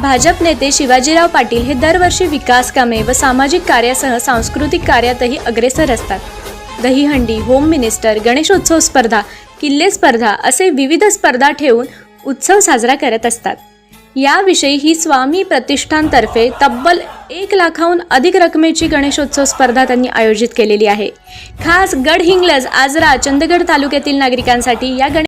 भाजप नेते शिवाजीराव पाटील हे दरवर्षी विकास कामे व सामाजिक कार्यासह सांस्कृतिक कार्यातही अग्रेसर असतात. दहीहंडी होम मिनिस्टर गणेशोत्सव स्पर्धा किल्ले स्पर्धा असे विविध स्पर्धा ठेवून उत्सव साजरा करत असतात. याविषयी ही स्वामी प्रतिष्ठानतर्फे तब्बल एक लाखाहून अधिक रकमेची गणेशोत्सव स्पर्धा त्यांनी आयोजित केलेली आहे. खास गड हिंगलज आजरा चंदगड तालुक्यातील नागरिकांसाठी या गणेश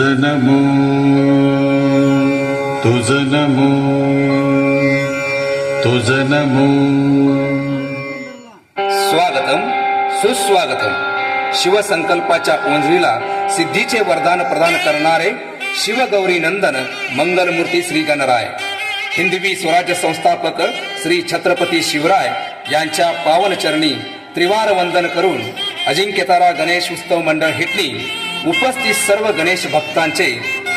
तुझ नमो तुझ नमो तुझ नमो. स्वागतम सुस्वागतम. शिवसंकल्पाच्या ओंजळीला सिद्धीचे वरदान प्रदान करणारे शिवगौरी नंदन मंगलमूर्ती श्री गणराय. हिंदवी स्वराज्य संस्थापक श्री छत्रपती शिवराय यांच्या पावन चरणी त्रिवार वंदन करून अजिंक्यतारा गणेश उत्सव मंडळ हिटली. उपस्थित सर्व गणेश भक्तांचे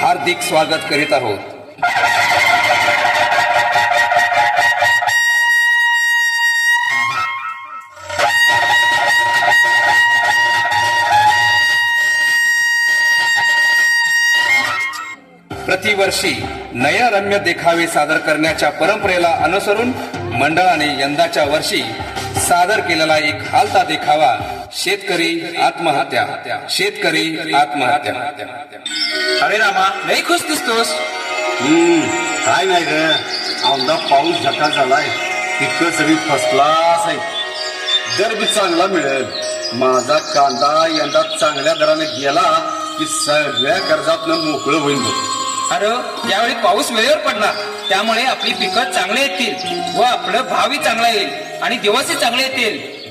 हार्दिक स्वागत करीत आहोत. प्रतिवर्षी नयरम्य देखावे सादर करण्याच्या परंपरेला अनुसरून मंडळाने यंदाच्या वर्षी सादर केलेला एक हालता देखावा शेतकरी आत्महत्या. शेतकरी आत्महत्या. अरे रामा लई खुश दिसतोस. हम्म, काय नाही रे औंदा पाऊस झका झालाय. पिकं सगळी फर्स्ट क्लास आहे. दर बी चांगला मिळेल. माझा कांदा यंदा चांगल्या दराने गेला की सगळ्या कर्जातनं मोकळं होईल. अरे यावेळी पाऊस वेळेवर पडणार. त्यामुळे आपली पिकं चांगले येतील व आपलं भावी चांगला येईल आणि दिवसही चांगले येतील.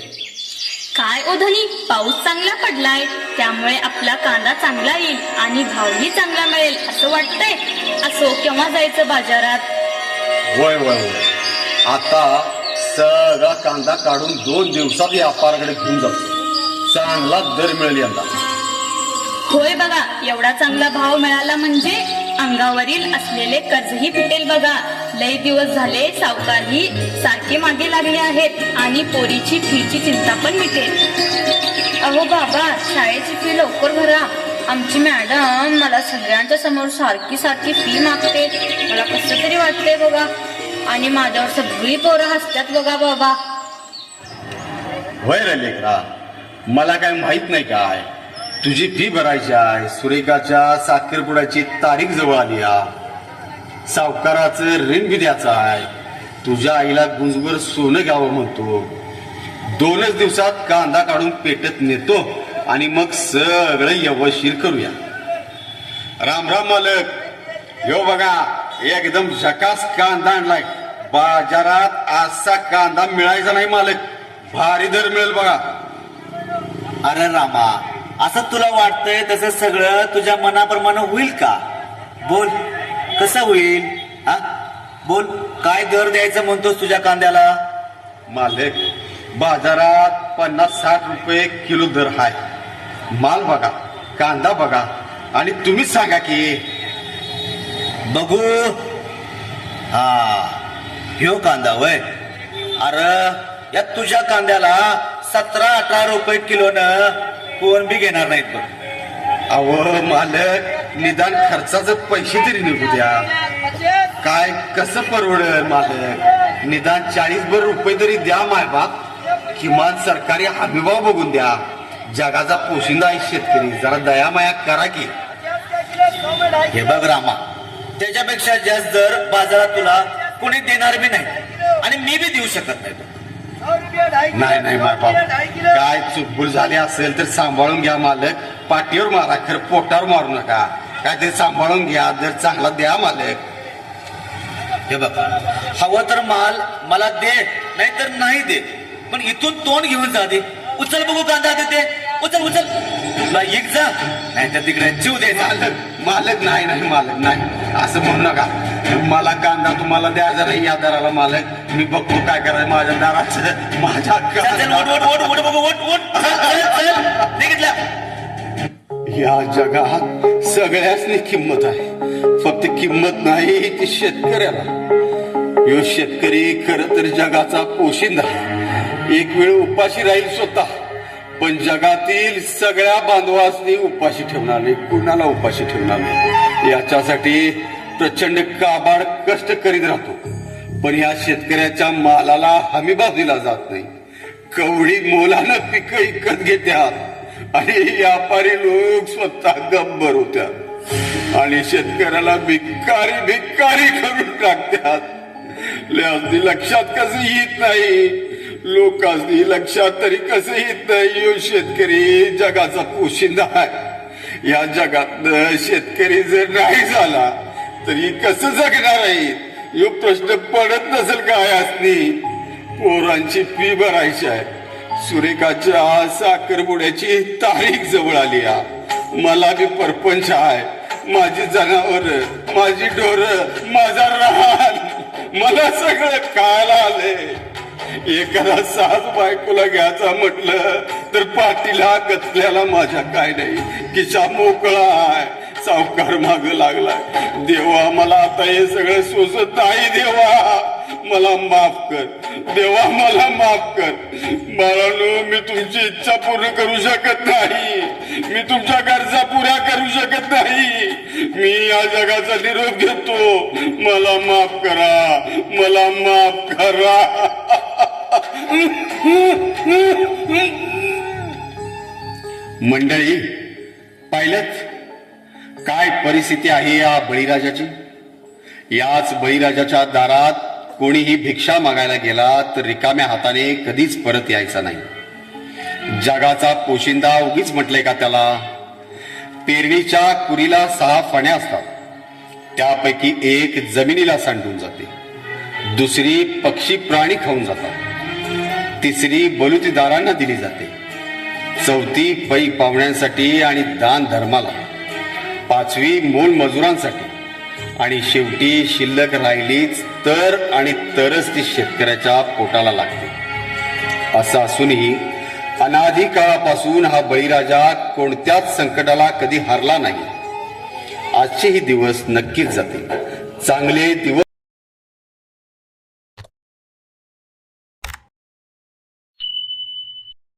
काय ओ धनी पाऊस चांगला पडलाय त्यामुळे आपला कांदा चांगला येईल आणि भावही चांगला मिळेल असं वाटतंय. असो केव्हा जायचं बाजारात? वय वय वय आता सगळा कांदा काढून दोन दिवसात व्यापाराकडे घेऊन जातो चांगला दर मिळेल यंदा. होय बघा एवढा चांगला भाव मिळाला म्हणजे अंगावरील असलेले कर्जही फिटेल बघा. लई दिवस झाले सावकारही सारखे मागे लागले आहेत आणि पोरीची फीची चिंता पण मिटेल. अहो बाबा शाळेची फी लवकर भरा. आमची मॅडम मला सगळ्यांच्या समोर सारखी सारखी फी मागते. मला कसं तरी वाटतंय बघा. आणि माझ्यावर सगळी पोरं हसतात बघा बाबा. वय रे लेकरा मला काय माहीत नाही काय. तुझी फी भरायची आहे. सुरेखाच्या साखरपुड्याची तारीख जवळ आली आहे. सावकाराचं ऋण बी द्यायचं आहे. तुझ्या आईला गुंजवर सोनं घ्यावं म्हणतो. दोनच दिवसात कांदा काढून पेटत नेतो आणि मग सगळं यवशीर करूया. राम राम मालक. यो बघा एकदम झकास कांदा आणलाय. बाजारात असा कांदा मिळायचा नाही मालक. भारी दर मिळेल बघा. अरे रामा असं तुला वाटतंय तसं सगळं तुझ्या मनाप्रमाणे होईल का? बोल. कसं होईल? हा? बोल काय दर द्यायचं म्हणतोस तुझ्या कांद्याला? मालक बाजारात पन्नास साठ रुपये किलो दर हाय. माल बघा कांदा बघा आणि तुम्हीच सांगा की. बघू. हा ह्यो कांदा वय. अरे या तुझ्या कांद्याला सतरा अठरा रुपये किलोनं कोण बी घेणार नाहीत बघ अव मालक निदान खर्चाचं पैसे तरी निघू द्या. काय कसं परवडेल मालक? निदान चाळीस भर रुपये तरी द्या माय बाप. किमान सरकारी हमीभाव बघून द्या. जगाचा पोशिंदा आहे शेतकरी. जरा दया माया करा की. हे बघ रामा त्याच्यापेक्षा जास्त दर बाजारात तुला कोणी देणार बी नाही. आणि मी बी देऊ शकत नाही नाही नाही माय बाप. काय चुकबुल झाली असेल तर सांभाळून घ्या मालक. पाठीवर मारा खरं पोटावर मारू नका. काय ते सांभाळून घ्या जर चांगला द्या मालक. हे बघ. हवं तर माल मला दे नाहीतर नाही दे पण इथून तोंड घेऊन जा दे उचल बघू कांदा देते उचल उचल. तुला एक जा नाही तर तिकडे जीव दे. मालक मालक नाही नाही मालक नाही. असं म्हणू नका. मला कांदा तुम्हाला द्या जरा या दराला मालक. मी बघतो काय करायचं माझ्या दाराचं माझ्या बघू, या जगात सगळ्यासनी किंमत आहे. फक्त किंमत नाही ती शेतकऱ्याला. यो शेतकरी खर तर जगाचा पोशिंदा एक वेळ उपाशी राहील स्वतः पण जगातील सगळ्या बांधवासनी उपाशी ठेवणार नाही कुणाला उपाशी ठेवणार नाही. याच्यासाठी प्रचंड काबाड कष्ट करीत राहतो. पण या शेतकऱ्याच्या मालाला हमीभाव दिला जात नाही. कवडी मोलानं पिकं विकत आहात आणि व्यापारी लोक स्वतः गब्बर होत्या. आणि शेतकऱ्याला भिकारी भिकारी करून टाकतात. अगदी लक्षात कसं येत नाही. लोक अगदी लक्षात तरी कसं येत नाही. यो शेतकरी जगाचा पोशिंदा आहे. या जगात शेतकरी जर नाही झाला तरी कसं जगणार आहे? यो प्रश्न पडत नसेल काय असनी? पोरांची फी भरायची आहे. सुरेखाच्या साखरपुड्याची तारीख जवळ आली आ मला बी परपंच आहे माझी जनावर माझी डोर माझा रान. मला सगळं खायला आलंय. एखादा सास बायकोला घ्यायचा म्हटलं तर पाठीला कचल्याला माझ्या काय नाही. किशा मोकळा आहे सावकार माग लागलाय. देवा मला आता हे सगळं सोसत नाही देवा. मला माफ कर. देवा मला माफ कर. बाळानो मी तुमची इच्छा पूर्ण करू शकत नाही. मी तुमच्या गरजा पुऱ्या करू शकत नाही. मी या जगाचा निरोप घेतो. मला माफ करा. मला माफ करा. मंडळी पाहिलंच काय परिस्थिती आहे या बळीराजाची? याच बळीराजाच्या दारात कोणीही भिक्षा मागायला गेला तर रिकाम्या हाताने कधीच परत यायचा नाही. जगाचा पोशिंदा उगीच म्हटले का त्याला? पेरणीच्या कुरीला सहा फण्या असतात. त्यापैकी एक जमिनीला सांडून जाते. दुसरी पक्षी प्राणी खाऊन जातात. तिसरी बलुतीदारांना दिली जाते. चौथी पै पाहुण्यांसाठी आणि दान धर्माला. पाचवी मोल मजुरांसाठी. आणि शेवटी शिल्लक राहिलीच तर आणि तरच ती शेतकऱ्याच्या पोटाला लागते. असं असूनही अनाधी काळापासून हा बळीराजा कोणत्याच संकटाला कधी हरला नाही. आजचेही दिवस नक्कीच जाते चांगले दिवस